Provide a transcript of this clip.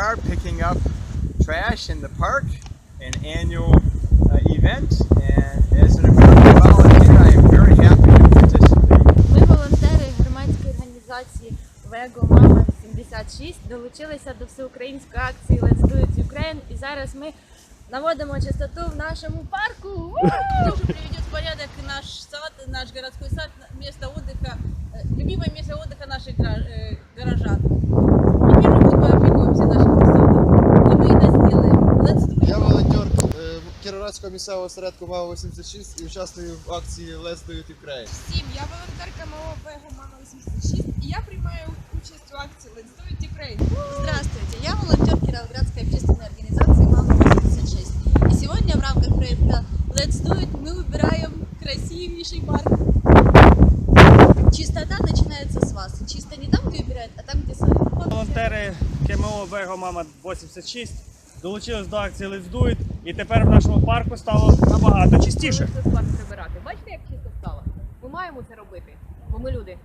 are picking up trash in the park, an annual uh, event. And as an American volunteer, I am very happy to participate. Ми, волонтери громадської організації Вего Мама 76, долучилися до всеукраїнської акції Let's Do It Ukraine. І зараз ми наводимо чистоту в нашому парку. Ву! тоже приведет в порядок наш сад, наш городской сад, место отдыха, э, любимое место отдыха наших гра- э, горожан. Кіровоградського місцевого осередку МАО 86 і участвую в акції Let's Do It Ukraine. Всім, я волонтерка Вего Мама 86 і я приймаю участь у акції Let's Do It Ukraine. Здравствуйте, я волонтер Кировоградской общественной организации «Мама 86». И сегодня в рамках проекта Let's Do It мы убираем красивейший парк. Чистота начинается с вас. Чисто не там, где убирают, а там, где сами. Вот. Волонтери КМО Вего Мама 86 долучились до акції Let's Do It, і тепер в нашому парку стало набагато чистіше. Прибирати. Бачите, як чисто стало? Ми маємо це робити, бо ми люди.